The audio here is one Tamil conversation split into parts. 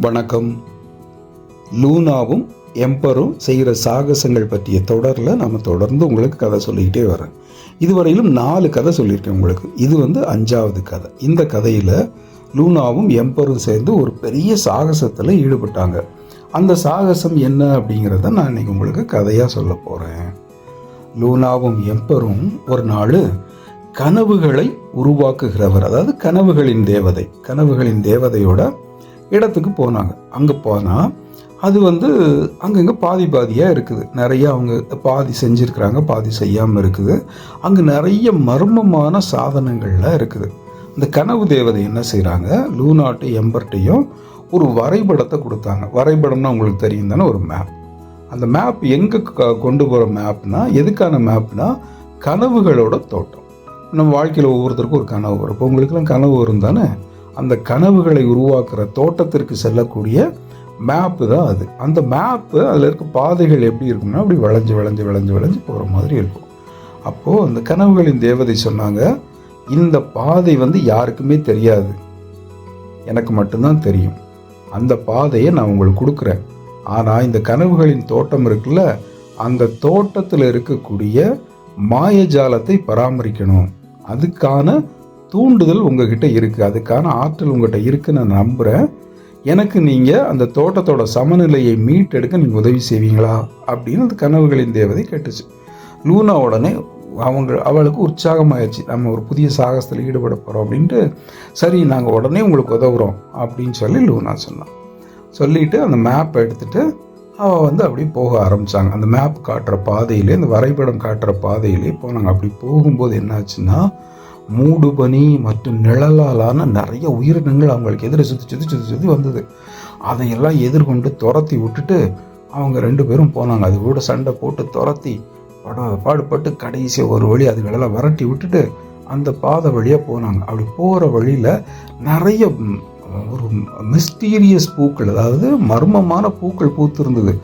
வணக்கம். லூனாவும் எம்பரும் செய்கிற சாகசங்கள் பற்றிய தொடரில் நம்ம தொடர்ந்து உங்களுக்கு கதை சொல்லிக்கிட்டே வரேன் இதுவரையிலும் நாலு கதை சொல்லியிருக்கேன் உங்களுக்கு. இது வந்து அஞ்சாவது கதை. இந்த கதையில் லூனாவும் எம்பரும் சேர்ந்து ஒரு பெரிய சாகசத்தில் ஈடுபட்டாங்க. அந்த சாகசம் என்ன அப்படிங்கிறத நான் இன்றைக்கி உங்களுக்கு கதையாக சொல்ல போகிறேன் லூனாவும் எம்பரும் ஒரு நாள் கனவுகளை உருவாக்குகிறவர். அதாவது கனவுகளின் தேவதை. கனவுகளின் தேவதையோட இடத்துக்கு போனாங்க. அங்கே போனால் அது வந்து அங்கங்கே பாதி பாதியாக இருக்குது. நிறைய அவங்க பாதி செஞ்சுருக்கிறாங்க பாதி செய்யாமல் இருக்குது. அங்கே நிறைய மர்மமான சாதனங்கள்லாம் இருக்குது. இந்த கனவு தேவதை என்ன செய்கிறாங்க லூனாட்டு எம்பர்ட்டையும் ஒரு வரைபடத்தை கொடுத்தாங்க. வரைபடம்னா உங்களுக்கு தெரியும் தானே ஒரு மேப் அந்த மேப் எங்கே கொண்டு போகிற மேப்னா எதுக்கான மேப்னா கனவுகளோட தோட்டம். நம்ம வாழ்க்கையில் ஒவ்வொருத்தருக்கும் ஒரு கனவு வரும். இப்போ உங்களுக்குலாம் கனவு வரும் தானே? அந்த கனவுகளை உருவாக்குற தோட்டத்திற்கு செல்லக்கூடிய மேப்பு தான் அது. அந்த மேப்பு அதில் இருக்க பாதைகள் எப்படி இருக்கும்னா அப்படி வளைஞ்சு வளைஞ்சு வளைஞ்சு வளைஞ்சு போகிற மாதிரி இருக்கும். அப்போது அந்த கனவுகளின் தேவதை சொன்னாங்க இந்த பாதை வந்து யாருக்குமே தெரியாது. எனக்கு மட்டும்தான் தெரியும். அந்த பாதையை நான் உங்களுக்கு கொடுக்குறேன். ஆனால் இந்த கனவுகளின் தோட்டம் இருக்குல்ல அந்த தோட்டத்தில் இருக்கக்கூடிய மாயஜாலத்தை பராமரிக்கணும். அதுக்கான தூண்டுதல் உங்ககிட்ட இருக்குது அதுக்கான ஆற்றல் உங்கள்கிட்ட இருக்குன்னு நான் நம்புகிறேன் எனக்கு நீங்கள் அந்த தோட்டத்தோட சமநிலையை மீட்டெடுக்க நீங்கள் உதவி செய்வீங்களா? அப்படின்னு அந்த கனவுகளின் தேவதை கேட்டுச்சு. லூனா உடனே அவங்க அவளுக்கு உற்சாகமாயிடுச்சு. நம்ம ஒரு புதிய சாகசத்தில் ஈடுபட போகிறோம் அப்படின்ட்டு சரி நாங்கள் உடனே உங்களுக்கு உதவுறோம் அப்படின்னு சொல்லி லூனா சொன்னான் சொல்லிவிட்டு அந்த மேப்பை எடுத்துகிட்டு அவள் வந்து அப்படியே போக ஆரம்பித்தாங்க அந்த மேப் காட்டுற பாதையிலே இந்த வரைபடம் காட்டுற பாதையிலே போனாங்க. அப்படி போகும்போது என்னாச்சுன்னா மூடுபனி மற்றும் நிழலாலான நிறைய உயிரினங்கள் அவங்களுக்கு எதிர சுற்றி சுற்றி சுற்றி சுற்றி வந்தது. அதையெல்லாம் எதிர்கொண்டு துரத்தி விட்டுட்டு அவங்க ரெண்டு பேரும் போனாங்க. அது கூட சண்டை போட்டு துரத்தி பட பாடுபட்டு கடைசி ஒரு வழி அதுகளெல்லாம் விரட்டி விட்டுட்டு அந்த பாதை வழியாக போனாங்க. அப்படி போகிற வழியில் நிறைய ஒரு மிஸ்டீரியஸ் பூக்கள் அதாவது மர்மமான பூக்கள் பூத்திருந்தது.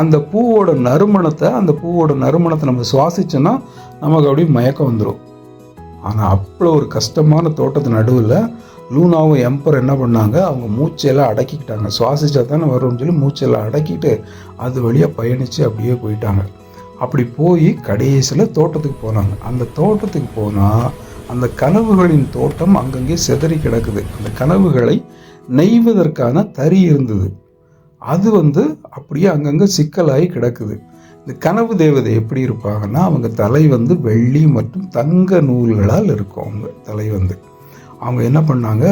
அந்த பூவோட நறுமணத்தை அந்த பூவோட நறுமணத்தை நம்ம சுவாசிச்சோன்னா நமக்கு அப்படியே மயக்கம் வந்துடும் ஆனால் அவ்வளோ ஒரு கஷ்டமான தோட்டத்து நடுவில் லூனாவும் எம்பர் என்ன பண்ணாங்க? அவங்க மூச்சையெல்லாம் அடக்கிக்கிட்டாங்க. சுவாசிச்சா தானே வரும்னு சொல்லி மூச்செல்லாம் அடக்கிட்டு அது வழியாக பயணித்து அப்படியே போயிட்டாங்க. அப்படி போய் கடைசியில் தோட்டத்துக்கு போனாங்க. அந்த தோட்டத்துக்கு போனால் அந்த கனவுகளின் தோட்டம் அங்கங்கே சிதறி கிடக்குது. அந்த கனவுகளை நெய்வதற்கான தறி இருந்தது. அது வந்து அப்படியே அங்கங்கே சிக்கலாகி கிடக்குது. இந்த கனவு தேவதை எப்படி இருப்பாங்கன்னா அவங்க தலை வந்து வெள்ளி மற்றும் தங்க நூல்களால் இருக்கும் அவங்க தலை வந்து. அவங்க என்ன பண்ணாங்க?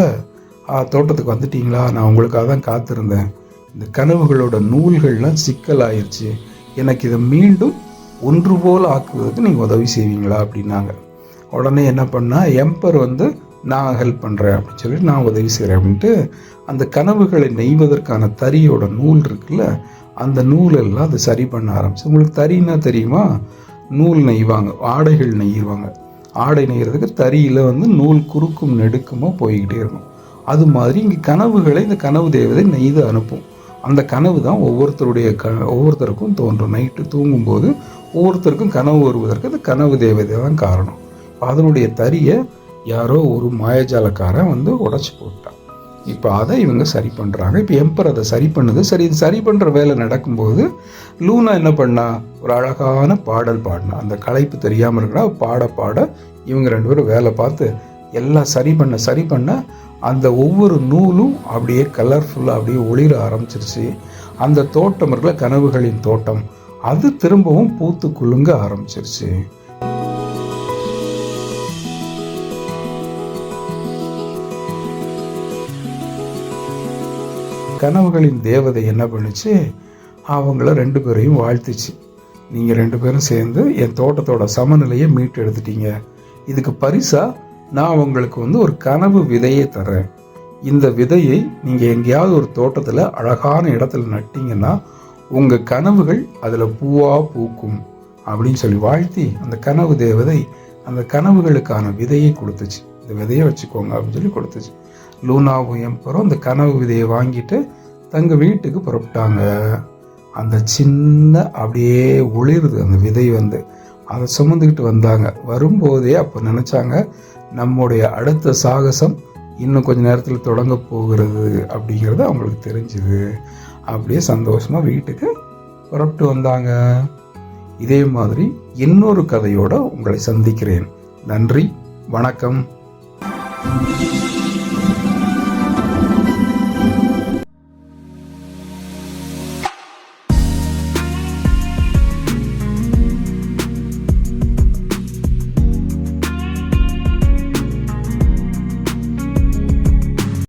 தோட்டத்துக்கு வந்துட்டிங்களா? நான் உங்களுக்காக தான் காத்திருந்தேன். இந்த கனவுகளோட நூல்கள்லாம் சிக்கலாயிருச்சு. எனக்கு இதை மீண்டும் ஒன்று போல் ஆக்குவதற்கு நீங்கள் உதவி செய்வீங்களா? அப்படின்னாங்க. உடனே என்ன பண்ணால் எம்பர் வந்து நான் ஹெல்ப் பண்ணுறேன் அப்படின்னு சொல்லிட்டு நான் உதவி செய்கிறேன் அப்படின்ட்டு அந்த கனவுகளை நெய்வதற்கான தறியோட நூல் இருக்குல்ல அந்த நூலெல்லாம் அது சரி பண்ண ஆரம்பிச்சு. உங்களுக்கு தறின்னா தெரியுமா? நூல் நெய்வாங்க. ஆடைகள் நெய்வாங்க. ஆடை நெய்கிறதுக்கு தறியில் வந்து நூல் குறுக்கும் நெடுக்குமோ போய்கிட்டே இருக்கும். அது மாதிரி இங்கே கனவுகளை இந்த கனவு தேவதை நெய்து அனுப்பும். அந்த கனவு தான் ஒவ்வொருத்தருடைய க ஒவ்வொருத்தருக்கும் தோன்றும். நைட்டு தூங்கும்போது ஒவ்வொருத்தருக்கும் கனவு வருவதற்கு அந்த கனவு தேவதை தான் காரணம். அதனுடைய தறியை யாரோ ஒரு மாயஜாலக்காரன் வந்து உடச்சி போட்டு இப்போ அதை இவங்க சரி பண்ணுறாங்க இப்போ எம்பர் அதை சரி பண்ணுது. சரி இது சரி பண்ணுற வேலை நடக்கும்போது லூனா என்ன பண்ணா? ஒரு அழகான பாடல் பாடினா. அந்த களைப்பு தெரியாமல் இருக்கிறா. பாட பாட இவங்க ரெண்டு பேரும் வேலை பார்த்து எல்லாம் சரி பண்ண சரி பண்ண அந்த ஒவ்வொரு நூலும் அப்படியே கலர்ஃபுல்லாக அப்படியே ஒளிர ஆரம்பிச்சிருச்சு. அந்த தோட்டம் இருக்கிற கனவுகளின் தோட்டம். அது திரும்பவும் பூத்து குலுங்க ஆரம்பிச்சிருச்சு. கனவுகளின் தேவதை என்ன பண்ணுச்சு? அவங்கள ரெண்டு பேரையும் வாழ்த்துச்சு. நீங்கள் ரெண்டு பேரும் சேர்ந்து என் தோட்டத்தோட சமநிலையை மீட்டு எடுத்துட்டீங்க. இதுக்கு பரிசாக நான் உங்களுக்கு வந்து ஒரு கனவு விதையை தரேன் இந்த விதையை நீங்கள் எங்கேயாவது ஒரு தோட்டத்தில் அழகான இடத்துல நட்டிங்கன்னா உங்கள் கனவுகள் அதில் பூவாக பூக்கும் அப்படின்னு சொல்லி வாழ்த்தி அந்த கனவு தேவதை அந்த கனவுகளுக்கான விதையை கொடுத்துச்சு. இந்த விதையை வச்சுக்கோங்க அப்படின்னு சொல்லி கொடுத்துச்சு. லூனாவும் எம்பரும் அந்த கனவு விதையை வாங்கிட்டு தங்கள் வீட்டுக்கு புறப்பட்டாங்க. அந்த சின்ன அப்படியே ஒளிருது அந்த விதை வந்து. அதை சுமந்துக்கிட்டு வந்தாங்க. வரும்போதே அப்போ நினச்சாங்க நம்முடைய அடுத்த சாகசம் இன்னும் கொஞ்ச நேரத்தில் தொடங்க போகிறது அப்படிங்கிறது அவங்களுக்கு தெரிஞ்சுது. அப்படியே சந்தோஷமாக வீட்டுக்கு புறப்பட்டு வந்தாங்க. இதே மாதிரி இன்னொரு கதையோடு உங்களை சந்திக்கிறேன். நன்றி வணக்கம். thank you